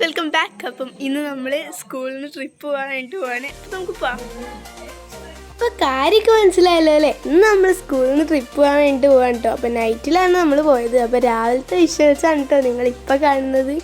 Welcome back അപ്പം ഇന്ന് നമ്മൾ സ്കൂളിൽ നിന്ന് ട്രിപ്പ് പോകാനായിട്ട് പോവാണ്. നമുക്ക് പോവാം. അപ്പോൾ കാര്യമൊക്കെ മനസ്സിലായല്ലോ അല്ലേ? ഇന്ന് നമ്മൾ സ്കൂളിൽ നിന്ന് ട്രിപ്പ് പോകാൻ വേണ്ടി പോകാൻ കേട്ടോ അപ്പോൾ നൈറ്റിലാണ് നമ്മൾ പോയത്. അപ്പോൾ രാവിലത്തെ വിഷ്വൽസാണ് കേട്ടോ നിങ്ങൾ ഇപ്പോൾ കാണുന്നത്.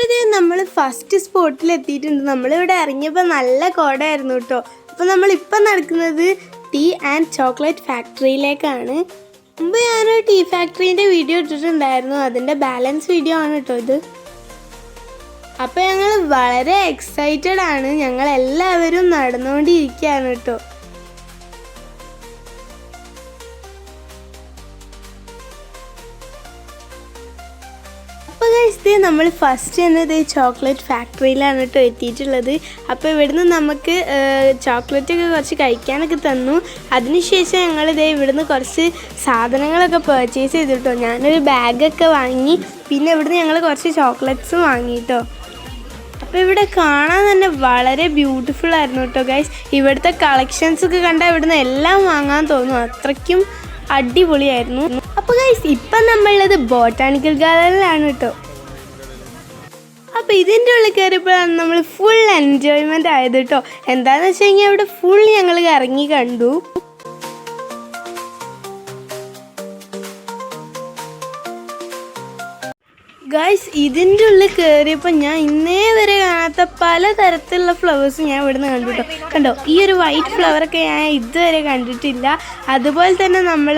അപ്പോൾ ഇത് നമ്മൾ ഫസ്റ്റ് സ്പോട്ടിൽ എത്തിയിട്ടുണ്ട് നമ്മളിവിടെ ഇറങ്ങിയപ്പോൾ നല്ല കോടയായിരുന്നു കേട്ടോ അപ്പോൾ നമ്മളിപ്പം നടക്കുന്നത് ടീ ആൻഡ് ചോക്ലേറ്റ് ഫാക്ടറിയിലേക്കാണ്. മുമ്പ് ഞാനൊരു ടീ ഫാക്ടറീന്റെ വീഡിയോ ഇട്ടിട്ടുണ്ടായിരുന്നു. അതിന്റെ ബാലൻസ് വീഡിയോ ആണ് കേട്ടോ ഇത്. അപ്പോൾ ഞങ്ങൾ വളരെ എക്സൈറ്റഡ് ആണ്. ഞങ്ങൾ എല്ലാവരും നടന്നുകൊണ്ടിരിക്കുകയാണ് കേട്ടോ കഴിച്ചത് നമ്മൾ ഫസ്റ്റ് എന്നത് ചോക്ലേറ്റ് ഫാക്ടറിയിലാണ് കേട്ടോ എത്തിയിട്ടുള്ളത്. അപ്പോൾ ഇവിടുന്ന് നമുക്ക് ചോക്ലേറ്റ് ഒക്കെ കുറച്ച് കഴിക്കാനൊക്കെ തന്നു. അതിനുശേഷം ഞങ്ങൾ ഇതേ ഇവിടുന്ന് കുറച്ച് സാധനങ്ങളൊക്കെ പർച്ചേസ് ചെയ്തു കേട്ടോ ഞാനൊരു ബാഗൊക്കെ വാങ്ങി പിന്നെ ഇവിടുന്ന് ഞങ്ങൾ കുറച്ച് ചോക്ലേറ്റ്സും വാങ്ങി കേട്ടോ അപ്പോൾ ഇവിടെ കാണാൻ തന്നെ വളരെ ബ്യൂട്ടിഫുൾ ആയിരുന്നു കേട്ടോ ഗൈസ് ഇവിടുത്തെ കളക്ഷൻസ് ഒക്കെ കണ്ടാൽ ഇവിടുന്ന് എല്ലാം വാങ്ങാൻ തോന്നും. അത്രയ്ക്കും അടിപൊളിയായിരുന്നു. അപ്പോൾ ഗൈസ് ഇപ്പം നമ്മളുള്ളത് ബോട്ടാണിക്കൽ ഗാർഡനിലാണ് കേട്ടോ. അപ്പോൾ ഇതിന്റെ ഉള്ളിൽ കയറിയപ്പോഴാണ് നമ്മൾ ഫുൾ എൻജോയ്മെന്റ് ആയത് കേട്ടോ എന്താണെന്ന് വെച്ച് കഴിഞ്ഞാൽ അവിടെ ഫുൾ ഞങ്ങൾ ഇറങ്ങി കണ്ടു. ഗൈസ് ഇതിന്റെ ഉള്ളിൽ കയറിയപ്പോൾ ഞാൻ ഇന്നേ വരെ കാണാത്ത പല തരത്തിലുള്ള ഫ്ലവേഴ്സ് ഞാൻ ഇവിടുന്ന് കണ്ടു കണ്ടോ? ഈ ഒരു വൈറ്റ് ഫ്ലവറൊക്കെ ഞാൻ ഇതുവരെ കണ്ടിട്ടില്ല. അതുപോലെ തന്നെ നമ്മൾ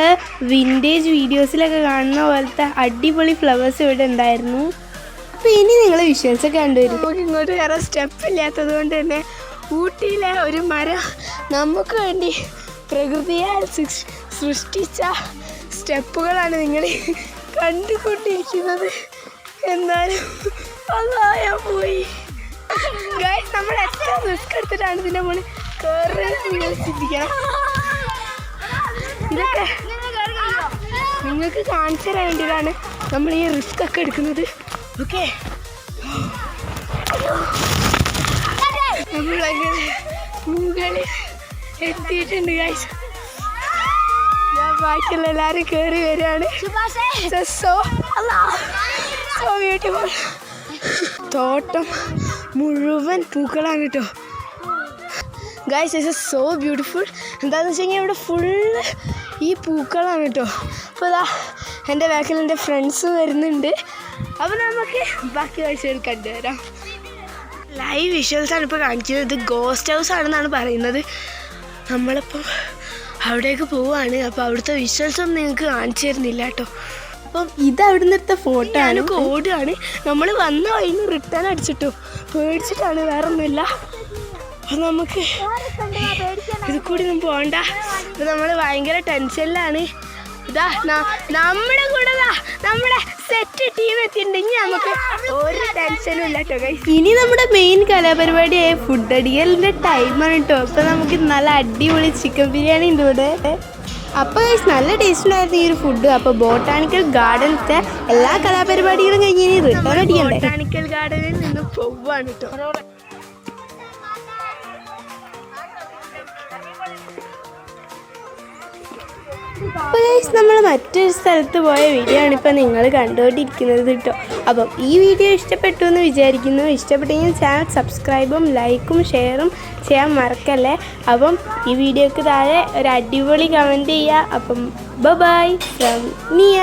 വിന്റേജ് വീഡിയോസിലൊക്കെ കാണുന്ന പോലത്തെ അടിപൊളി ഫ്ലവേഴ്സ് ഇവിടെ ഉണ്ടായിരുന്നു. അപ്പോൾ ഇനി നിങ്ങൾ വിഷ്വൽസ് ഒക്കെ കണ്ടുവരും. നമുക്ക് ഇങ്ങോട്ട് വേറെ സ്റ്റെപ്പ് ഇല്ലാത്തത് കൊണ്ട് തന്നെ ഊട്ടിയിലെ ഒരു മരം നമുക്ക് വേണ്ടി പ്രകൃതിയാൽ സൃഷ്ടിച്ച സ്റ്റെപ്പുകളാണ് നിങ്ങൾ കണ്ടുകൊണ്ടിരിക്കുന്നത്. എന്നാലും അതായ പോയി. നമ്മൾ എത്ര റിസ്ക് എടുത്തിട്ടാണ് ഇതിന്റെ മുകളിൽ കയറുന്നത് നിങ്ങൾ ചിന്തിക്കണം ഇതൊക്കെ നിങ്ങൾക്ക് കാണിച്ചു തരാൻ വേണ്ടിയിട്ടാണ് നമ്മൾ ഈ റിസ്ക് ഒക്കെ എടുക്കുന്നത്. ഓക്കെ നമ്മളങ്ങനെ മുകളിൽ എത്തിയിട്ടുണ്ട് ഗൈസ് ഞാൻ ബാക്കിയുള്ള എല്ലാവരും കയറി വരികയാണ്. സോ സോ ബ്യൂട്ടിഫുൾ തോട്ടം മുഴുവൻ പൂക്കളാണ് കേട്ടോ ഗൈസ് ഇസ് സോ ബ്യൂട്ടിഫുൾ എന്താണെന്ന് വെച്ച് കഴിഞ്ഞാൽ ഇവിടെ ഫുള്ള് ഈ പൂക്കളാണ് കേട്ടോ അപ്പോൾ ഇതാ എന്റെ ബാക്കിൽ എന്റെ ഫ്രണ്ട്സ് വരുന്നുണ്ട്. അപ്പോൾ നമുക്ക് ബാക്കി കാഴ്ചകൾ കണ്ടുവരാം. ലൈവ് വിഷ്വൽസാണ് ഇപ്പോൾ കാണിക്കുന്നത്. ഇത് ഗോസ്റ്റ് ഹൗസ് ആണെന്നാണ് പറയുന്നത്. നമ്മളിപ്പോൾ അവിടേക്ക് പോവുകയാണ് അപ്പോൾ അവിടുത്തെ വിഷ്വൽസ് ഒന്നും നിങ്ങൾക്ക് കാണിച്ചു തരുന്നില്ല കേട്ടോ. അപ്പം ഇത് അവിടെ നിന്നെടുത്ത ഫോട്ടോ ആണ്. കോഡാണ് നമ്മൾ വന്ന വഴിന്ന് റിട്ടേൺ അടിച്ചിട്ടു. പേടിച്ചിട്ടാണ് വേറെ ഒന്നുമില്ല അപ്പം നമുക്ക് ഇത് കൂടി ഒന്നും പോകണ്ട അപ്പം നമ്മൾ ഭയങ്കര ടെൻഷനിലാണ് നമ്മുടെ കൂടെ നമ്മുടെ സെറ്റ് ടീം എത്തിയിട്ടുണ്ട്. ഇനി നമുക്ക് ഒരു ടെൻഷനും ഇല്ല കേട്ടോ. ഇനി നമ്മുടെ മെയിൻ കലാപരിപാടിയായ ഫുഡ് അടിയലിന്റെ ടൈമാണ് കേട്ടോ. അപ്പോൾ നമുക്ക് നല്ല അടിപൊളി ചിക്കൻ ബിരിയാണി ഉണ്ട് ഇവിടെ. അപ്പോൾ guys, നല്ല ടേസ്റ്റ് ഉണ്ടായിരുന്നു ഈ ഒരു ഫുഡ് അപ്പോൾ ബോട്ടാണിക്കൽ ഗാർഡനത്തെ എല്ലാ കലാപരിപാടികളും കഴിഞ്ഞ് ഇനി റിട്ടേൺ അടിക്കണ്ടേ ബോട്ടാണിക്കൽ ഗാർഡനിൽ നിന്ന് പോവാണ് കേട്ടോ. അപ്പോൾ നമ്മൾ മറ്റൊരു സ്ഥലത്ത് പോയ വീഡിയോ ആണ് ഇപ്പോൾ നിങ്ങൾ കണ്ടുകൊണ്ടിരിക്കുന്നത് കേട്ടോ അപ്പം ഈ വീഡിയോ ഇഷ്ടപ്പെട്ടു എന്ന് വിചാരിക്കുന്നു. ഇഷ്ടപ്പെട്ടെങ്കിൽ ചാനൽ സബ്സ്ക്രൈബും ലൈക്കും ഷെയറും ചെയ്യാൻ മറക്കല്ലേ? അപ്പം ഈ വീഡിയോക്ക് താഴെ ഒരു അടിപൊളി കമന്റ് ചെയ്യുക അപ്പം ബൈ ഫ്രം നിയ